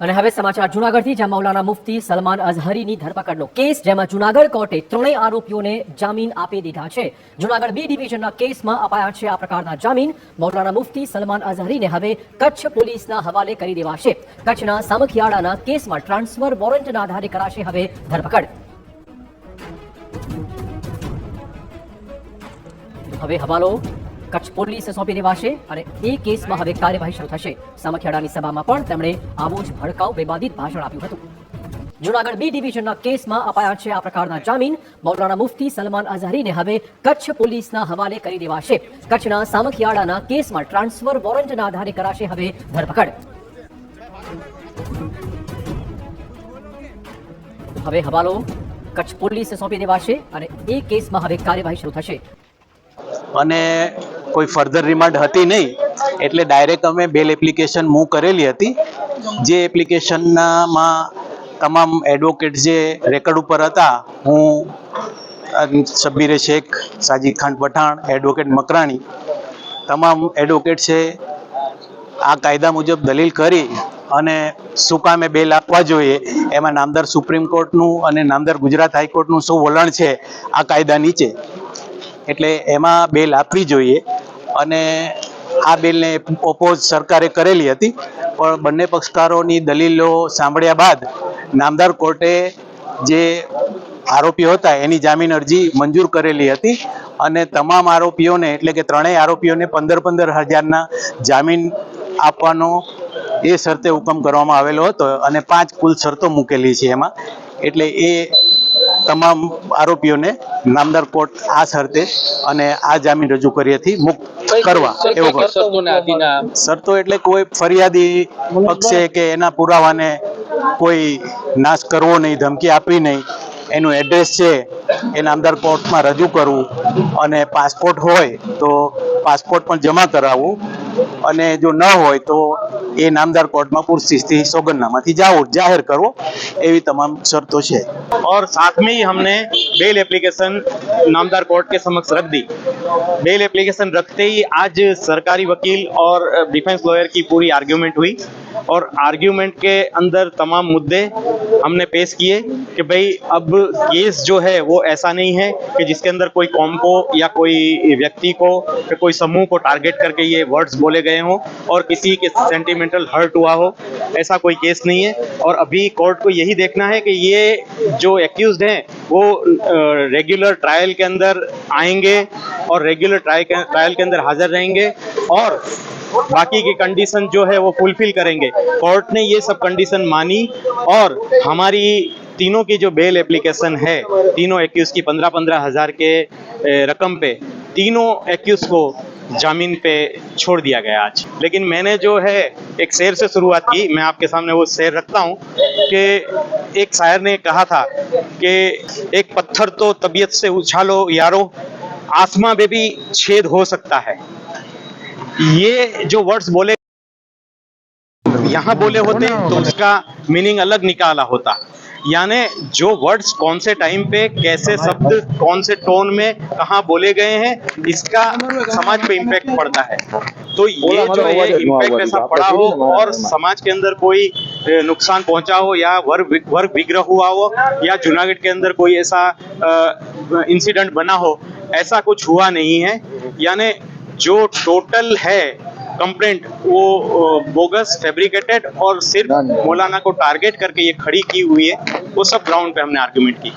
અને હવે સમાચાર જુનાગઢથી, જ્યાં મૌલાના મુફતી સલમાન અઝહરીની ધરપકડનો કેસ, જેમાં જુનાગઢ કોર્ટે ત્રણેય આરોપીઓને જામીન આપી દીધા છે. જુનાગઢ બી ડિવિઝનના કેસમાં અપાયા છે આ પ્રકારના જામીન. મૌલાના મુફતી સલમાન અઝહરીને હવે કચ્છ પોલીસના હવાલે કરી દેવાશે. કચ્છના સામખિયાળાના કેસમાં ટ્રાન્સફર વોરંટના આધારે કરાશે હવે ધરપકડ. હવે હવાલો. કચ્છ પોલીસે સોંપી દેવાશે અને એ કેસમાં હવે કાર્યવાહી શરૂ થશે. સામખિયાળાની સભામાં પણ તેમણે આવું જ ભડકાઉ વિવાદિત ભાષણ આપ્યું હતું. જુનાગઢ બી ડિવિઝનના કેસમાં અપાયા છે આ પ્રકારના જામીન. મૌલાના મુફ્તી સલમાન અઝહરીને હવે કચ્છ પોલીસના હવાલે કરી દેવાશે કચ્છના સામખિયાળાના કેસમાં ટ્રાન્સફર વોરંટના આધારે કરાશે હવે ધરપકડ. હવે હવાલો. કચ્છ પોલીસે સોંપી દેવાશે અને એ કેસમાં હવે કાર્યવાહી શરૂ થશે. અને કોઈ ફર્ધર રિમાન્ડ હતી નહીં. એટલે ડાયરેક્ટ અમે બેલ એપ્લિકેશન મૂવ કરેલી હતી. જે એપ્લિકેશનમાં તમામ એડવોકેટ જે રેકર્ડ ઉપર હતા, હું શબ્બીરે શેખ, સાજીદ ખાન પઠાણ એડવોકેટ મકરાણી, તમામ એડવોકેટ છે, આ કાયદા મુજબ દલીલ કરી અને શું કામે બેલ આપવા જોઈએ, એમાં નામદાર સુપ્રીમ કોર્ટનું અને નામદાર ગુજરાત હાઈકોર્ટનું શું વલણ છે, આ કાયદા નીચે. એટલે એમાં બેલ આપવી જોઈએ. અને આ બિલને ઓપોઝ સરકારે કરેલી હતી. પણ બંને પક્ષકારોની દલીલો સાંભળ્યા બાદ નામદાર કોર્ટે જે આરોપીઓ હતા એની જામીન અરજી મંજૂર કરેલી હતી અને તમામ આરોપીઓને એટલે કે ત્રણેય આરોપીઓને પંદર પંદર હજારના જામીન આપવાનો એ શરતે હુકમ કરવામાં આવેલો હતો અને પાંચ કુલ શરતો મૂકેલી છે એમાં. એટલે એ તમામ આરોપીઓને નામદાર કોર્ટ આ શરતે અને આ જામીન રજૂ કરીએથી મુક્ત કરવા એવો શરતો એટલે કોઈ ફરિયાદી પક્ષે કે એના પુરાવાને કોઈ નાશ કરવો નહીં ધમકી આપવી નહીં. એનું એડ્રેસ છે એ નામદાર કોર્ટમાં રજૂ કરવું. અને પાસપોર્ટ હોય તો પાસપોર્ટ પણ જમા કરાવવું. અને જો ન હોય તો એ નામદાર કોર્ટમાં પૂરથી સોગંદનામાથી જાહેર જાહેર કરવો એવી તમામ શરતો છે और साथ में ही हमने बेल एप्लीकेशन नामदार कोर्ट के समक्ष रख दी बेल एप्लीकेशन रखते ही आज सरकारी वकील और डिफेंस लॉयर की पूरी आर्ग्यूमेंट हुई और आर्ग्यूमेंट के अंदर तमाम मुद्दे हमने पेश किए कि भाई अब केस जो है वो ऐसा नहीं है कि जिसके अंदर कोई कौम को या कोई व्यक्ति को या कोई समूह को टारगेट करके ये वर्ड्स बोले गए हों और किसी के सेंटिमेंटल हर्ट हुआ हो, ऐसा कोई केस नहीं है। और अभी कोर्ट को यही देखना है कि ये जो एक्यूज्ड हैं, वो रेगुलर ट्रायल के अंदर आएँगे और रेगुलर ट्रायल के अंदर हाजिर रहेंगे और बाकी की कंडीशन जो है वो फुलफिल करेंगे। कोर्ट ने ये सब कंडीशन मानी और हमारी तीनों की जो बेल एप्लीकेशन है, तीनों एक्यूज की पंद्रह पंद्रह हज़ार के रकम पे, तीनों एक्यूज को जामीन पे छोड़ दिया गया आज। लेकिन मैंने जो है, एक शेर से शुरुआत की, मैं आपके सामने वो शेर रखता हूँ कि एक शायर ने कहा था कि एक पत्थर तो तबीयत से उछालो, यारो आसमां में भी छेद हो सकता है। ये जो वर्ड्स बोले यहाँ बोले होते तो उसका मीनिंग अलग निकाला होता। यानी जो वर्ड्स कौन से टाइम पे कैसे शब्द कौन से टोन में कहाँ बोले गए हैं इसका समाज पे इम्पैक्ट पड़ता है। तो ये जो है इम्पैक्ट ऐसा पड़ा हो और समाज के अंदर कोई नुकसान पहुँचा हो या वर्ग वर्ग विग्रह हुआ हो या जूनागढ़ के अंदर कोई ऐसा इंसिडेंट बना हो ऐसा कुछ हुआ नहीं है। यानी जो टोटल है कंप्लेंट वो बोगस फैब्रिकेटेड और सिर्फ मौलाना को टारगेट करके ये खड़ी की हुई है वो सब ग्राउंड पे हमने आर्ग्यूमेंट की